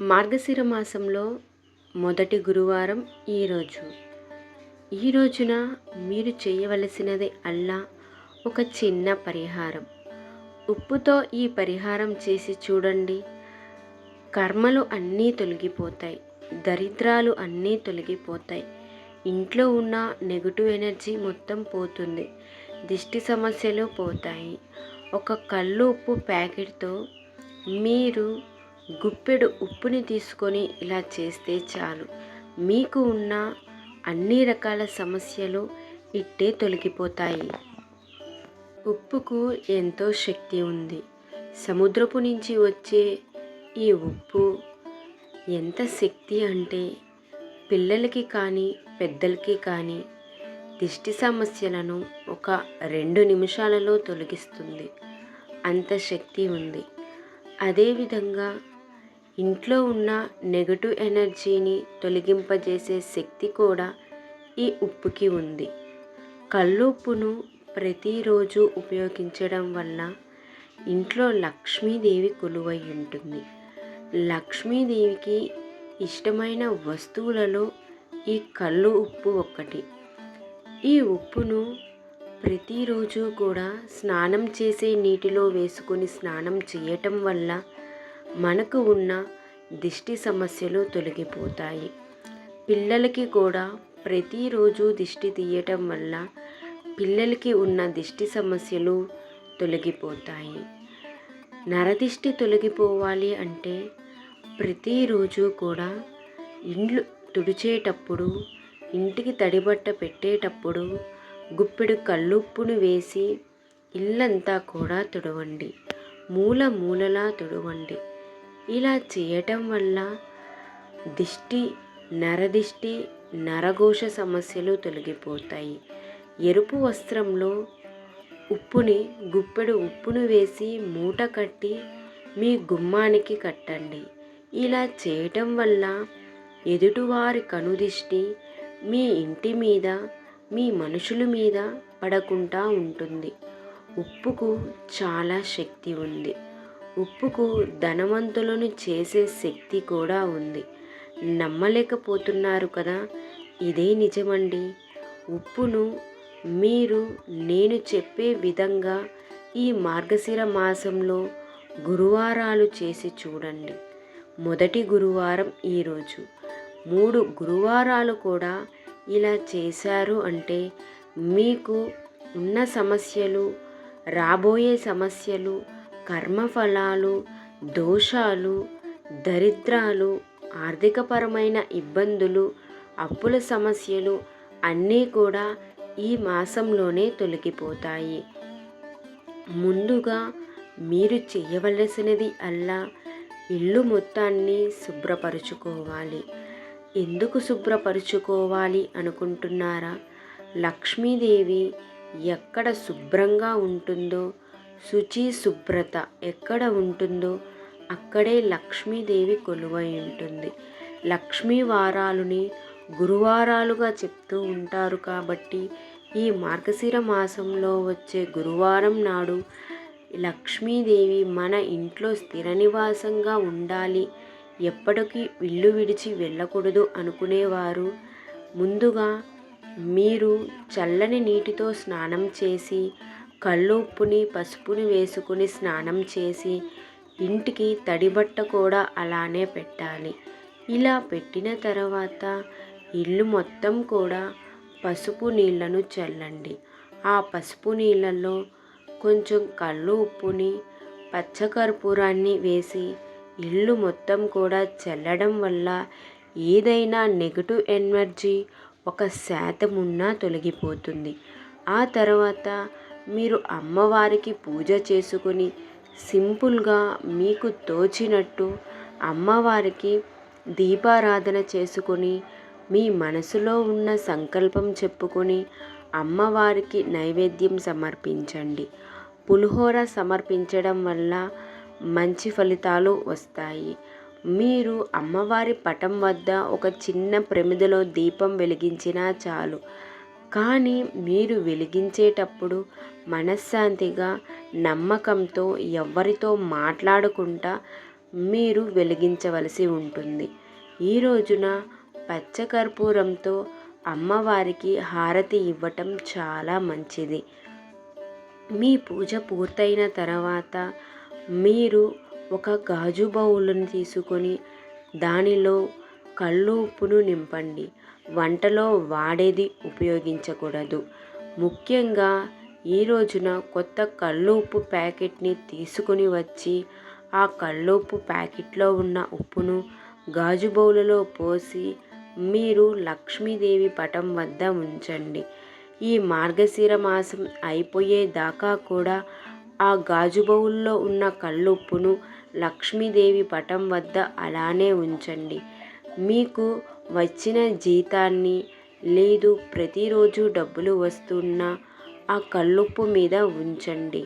మార్గశిర మాసంలో మొదటి గురువారం ఈరోజు ఈ రోజున మీరు చేయవలసినది అల్లా ఒక చిన్న పరిహారం. ఉప్పుతో ఈ పరిహారం చేసి చూడండి. కర్మలు అన్నీ తొలగిపోతాయి. దరిద్రాలు అన్నీ తొలగిపోతాయి. ఇంట్లో ఉన్న నెగటివ్ ఎనర్జీ మొత్తం పోతుంది. దిష్టి సమస్యలు పోతాయి. ఒక కళ్ళు ఉప్పు ప్యాకెట్తో మీరు గుప్పెడు ఉప్పుని తీసుకొని ఇలా చేస్తే చాలు. మీకు ఉన్న అన్ని రకాల సమస్యలు ఇట్టే తొలగిపోతాయి. ఉప్పుకు ఎంతో శక్తి ఉంది. సముద్రపు నుంచి వచ్చే ఈ ఉప్పు ఎంత శక్తి అంటే పిల్లలకి కానీ పెద్దలకి కానీ దిష్టి సమస్యలను ఒక రెండు నిమిషాలలో తొలగిస్తుంది. అంత శక్తి ఉంది. అదేవిధంగా ఇంట్లో ఉన్న నెగటివ్ ఎనర్జీని తొలగింపజేసే శక్తి కూడా ఈ ఉప్పుకి ఉంది. కల్లుప్పును ప్రతిరోజు ఉపయోగించడం వల్ల ఇంట్లో లక్ష్మీదేవి కొలువై ఉంటుంది. లక్ష్మీదేవికి ఇష్టమైన వస్తువులలో ఈ కళ్ళు ఉప్పు ఒక్కటి. ఈ ఉప్పును ప్రతిరోజు కూడా స్నానం చేసే నీటిలో వేసుకొని స్నానం చేయటం వల్ల మనకు ఉన్న దిష్టి సమస్యలు తొలగిపోతాయి. పిల్లలకి కూడా ప్రతిరోజు దిష్టి తీయటం వల్ల పిల్లలకి ఉన్న దిష్టి సమస్యలు తొలగిపోతాయి. నరదిష్టి తొలగిపోవాలి అంటే ప్రతిరోజు కూడా ఇండ్లు తుడిచేటప్పుడు ఇంటికి తడిబట్ట పెట్టేటప్పుడు గుప్పెడు కల్లుప్పును వేసి ఇల్లంతా కూడా తుడవండి. మూల మూలలా తుడవండి. ఇలా చేయటం వల్ల దిష్టి నరదిష్టి నరఘోష సమస్యలు తొలగిపోతాయి. ఎరుపు వస్త్రంలో ఉప్పుని గుప్పెడు ఉప్పును వేసి మూట కట్టి మీ గుమ్మానికి కట్టండి. ఇలా చేయటం వల్ల ఎదుటివారి కనుదిష్టి మీ ఇంటి మీద మీ మనుషుల మీద పడకుండా ఉంటుంది. ఉప్పుకు చాలా శక్తి ఉంది. ఉప్పుకు ధనవంతులను చేసే శక్తి కూడా ఉంది. నమ్మలేకపోతున్నారు కదా? ఇదే నిజమండి. ఉప్పును మీరు నేను చెప్పే విధంగా ఈ మార్గశిర మాసంలో గురువారాలు చేసి చూడండి. మొదటి గురువారం ఈరోజు మూడు గురువారాలు కూడా ఇలా చేశారు అంటే మీకు ఉన్న సమస్యలు రాబోయే సమస్యలు కర్మఫలాలు దోషాలు దరిద్రాలు ఆర్థికపరమైన ఇబ్బందులు అప్పుల సమస్యలు అన్నీ కూడా ఈ మాసంలోనే తొలగిపోతాయి. ముందుగా మీరు చేయవలసినది అల్లా ఇల్లు మొత్తాన్ని శుభ్రపరుచుకోవాలి. ఎందుకు శుభ్రపరుచుకోవాలి అనుకుంటున్నారా? లక్ష్మీదేవి ఎక్కడ శుభ్రంగా ఉంటుందో శుచి శుభ్రత ఎక్కడ ఉంటుందో అక్కడే లక్ష్మీదేవి కొలువై ఉంటుంది. లక్ష్మీ వారాలుని గురువారాలుగా చెప్తూ ఉంటారు కాబట్టి ఈ మార్గశిర మాసంలో వచ్చే గురువారం నాడు లక్ష్మీదేవి మన ఇంట్లో స్థిర నివాసంగా ఉండాలి. ఎప్పటికీ ఇల్లు విడిచి వెళ్ళకూడదు అనుకునేవారు. ముందుగా మీరు చల్లని నీటితో స్నానం చేసి కళ్ళు ఉప్పుని పసుపుని వేసుకుని స్నానం చేసి ఇంటికి తడిబట్ట కూడా అలానే పెట్టాలి. ఇలా పెట్టిన తర్వాత ఇల్లు మొత్తం కూడా పసుపు నీళ్ళను చల్లండి. ఆ పసుపు నీళ్ళల్లో కొంచెం కళ్ళు ఉప్పుని పచ్చకర్పూరాన్ని వేసి ఇల్లు మొత్తం కూడా చల్లడం వల్ల ఏదైనా నెగటివ్ ఎనర్జీ ఒక శాతం ఉన్నా తొలగిపోతుంది. ఆ తర్వాత మీరు అమ్మవారికి పూజ చేసుకుని సింపుల్గా మీకు తోచినట్టు అమ్మవారికి దీపారాధన చేసుకొని మీ మనసులో ఉన్న సంకల్పం చెప్పుకొని అమ్మవారికి నైవేద్యం సమర్పించండి. పులిహోర సమర్పించడం వల్ల మంచి ఫలితాలు వస్తాయి. మీరు అమ్మవారి పటం వద్ద ఒక చిన్న ప్రమిదలో దీపం వెలిగించినా చాలు. కానీ మీరు వెలిగించేటప్పుడు మనశ్శాంతిగా నమ్మకంతో ఎవరితో మాట్లాడకుండా మీరు వెలిగించవలసి ఉంటుంది. ఈ రోజున పచ్చకర్పూరంతో అమ్మవారికి హారతి ఇవ్వటం చాలా మంచిది. మీ పూజ పూర్తయిన తర్వాత మీరు ఒక గాజు బౌలును తీసుకొని దానిలో కళ్ళు ఉప్పును నింపండి. వంటలో వాడేది ఉపయోగించకూడదు. ముఖ్యంగా ఈ రోజున కొత్త కళ్ళు ఉప్పు ప్యాకెట్ని తీసుకుని వచ్చి ఆ కళ్ళు ఉప్పు ప్యాకెట్లో ఉన్న ఉప్పును గాజు బౌలలో పోసి మీరు లక్ష్మీదేవి పటం వద్ద ఉంచండి. ఈ మార్గశిర మాసం అయిపోయేదాకా కూడా ఆ గాజు బౌల్లో ఉన్న కళ్ళుప్పును లక్ష్మీదేవి పటం వద్ద అలానే ఉంచండి. మీకు వచ్చిన జీతాన్ని లేదు ప్రతిరోజు డబ్బులు వస్తున్న ఆ కళ్ళుప్పు మీద ఉంచండి.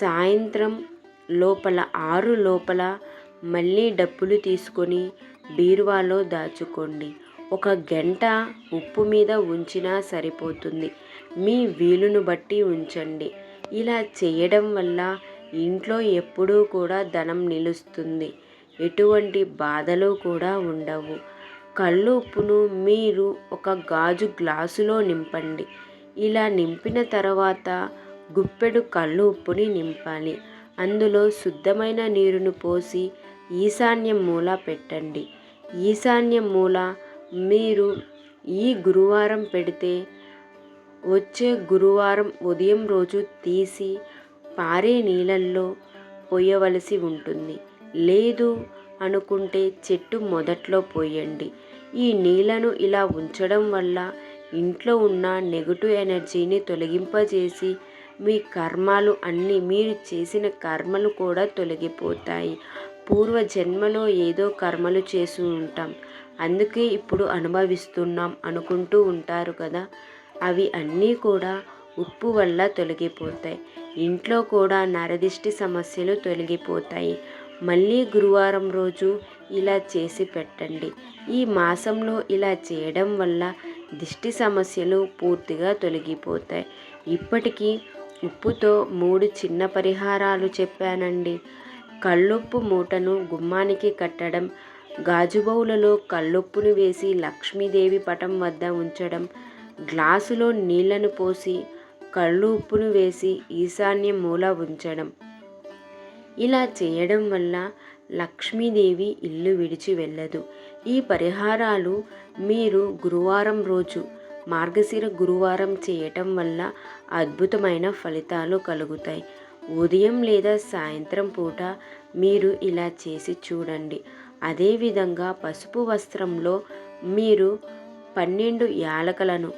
సాయంత్రం లోపల ఆరు లోపల మళ్ళీ డబ్బులు తీసుకొని బీరువాలో దాచుకోండి. ఒక గంట ఉప్పు మీద ఉంచినా సరిపోతుంది. మీ వీలును బట్టి ఉంచండి. ఇలా చేయడం వల్ల ఇంట్లో ఎప్పుడూ కూడా ధనం నిలుస్తుంది. ఎటువంటి బాధలు కూడా ఉండవు. కళ్ళు ఉప్పును మీరు ఒక గాజు గ్లాసులో నింపండి. ఇలా నింపిన తర్వాత గుప్పెడు కళ్ళు ఉప్పుని నింపాలి. అందులో శుద్ధమైన నీరును పోసి ఈశాన్యం మూల పెట్టండి. ఈశాన్య మూల మీరు ఈ గురువారం పెడితే వచ్చే గురువారం ఉదయం రోజు తీసి పారే నీళ్ళల్లో పోయవలసి ఉంటుంది. లేదు అనుకుంటే చెట్టు మొదట్లో పోయండి. ఈ నీళ్ళను ఇలా ఉంచడం వల్ల ఇంట్లో ఉన్న నెగటివ్ ఎనర్జీని తొలగింపజేసి మీ కర్మాలు అన్నీ మీరు చేసిన కర్మలు కూడా తొలగిపోతాయి. పూర్వ జన్మలో ఏదో కర్మలు చేసి ఉంటాం. అందుకే ఇప్పుడు అనుభవిస్తున్నాం అనుకుంటూ ఉంటారు కదా. అవి అన్నీ కూడా ఉప్పు వల్ల తొలగిపోతాయి. ఇంట్లో కూడా నరదిష్టి సమస్యలు తొలగిపోతాయి. మళ్ళీ గురువారం రోజు ఇలా చేసి పెట్టండి. ఈ మాసంలో ఇలా చేయడం వల్ల దిష్టి సమస్యలు పూర్తిగా తొలగిపోతాయి. ఇప్పటికీ ఉప్పుతో మూడు చిన్న పరిహారాలు చెప్పానండి. కళ్ళుప్పు మూటను గుమ్మానికి కట్టడం గాజుబౌలలో కళ్ళొప్పును కళ్ళుప్పును వేసి లక్ష్మీదేవి పటం వద్ద ఉంచడం గ్లాసులో నీళ్ళను పోసి కళ్ళు ఉప్పును వేసి ఈశాన్య మూల ఉంచడం. ఇలా చేయడం వల్ల లక్ష్మీదేవి ఇల్లు విడిచి వెళ్ళదు. ఈ పరిహారాలు మీరు గురువారం రోజు మార్గశిర గురువారం చేయటం వల్ల అద్భుతమైన ఫలితాలు కలుగుతాయి. ఉదయం లేదా సాయంత్రం పూట మీరు ఇలా చేసి చూడండి. అదేవిధంగా పసుపు వస్త్రంలో మీరు పన్నెండు యాలకలను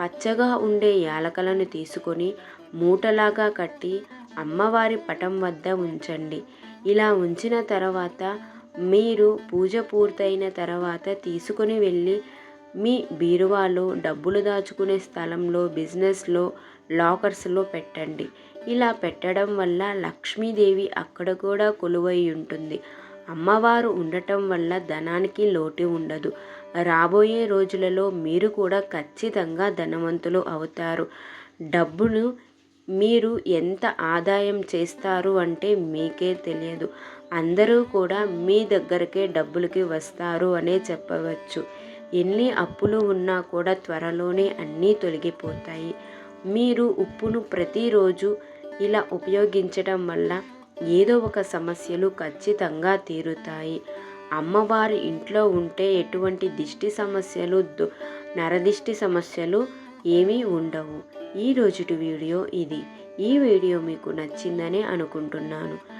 పచ్చగా ఉండే యాలకలను తీసుకొని మూటలాగా కట్టి అమ్మవారి పటం వద్ద ఉంచండి. ఇలా ఉంచిన తర్వాత మీరు పూజ పూర్తయిన తర్వాత తీసుకొని వెళ్ళి మీ బీరువాలో డబ్బులు దాచుకునే స్థలంలో బిజినెస్లో లాకర్స్లో పెట్టండి. ఇలా పెట్టడం వల్ల లక్ష్మీదేవి అక్కడ కూడా కొలువై ఉంటుంది. అమ్మవారు ఉండటం వల్ల ధనానికి లోటు ఉండదు. రాబోయే రోజులలో మీరు కూడా ఖచ్చితంగా ధనవంతులు అవుతారు. డబ్బును మీరు ఎంత ఆదాయం చేస్తారు అంటే మీకే తెలియదు. అందరూ కూడా మీ దగ్గరకే డబ్బులకి వస్తారు అనే చెప్పవచ్చు. ఎన్ని అప్పులు ఉన్నా కూడా త్వరలోనే అన్నీ తొలగిపోతాయి. మీరు ఉప్పును ప్రతిరోజు ఇలా ఉపయోగించడం వల్ల ఏదో ఒక సమస్యలు ఖచ్చితంగా తీరుతాయి. అమ్మవారి ఇంట్లో ఉంటే ఎటువంటి దిష్టి సమస్యలు నరదిష్టి సమస్యలు ఏమీ ఉండవు. ఈ రోజుటి వీడియో ఇది. ఈ వీడియో మీకు నచ్చిందనే అనుకుంటున్నాను.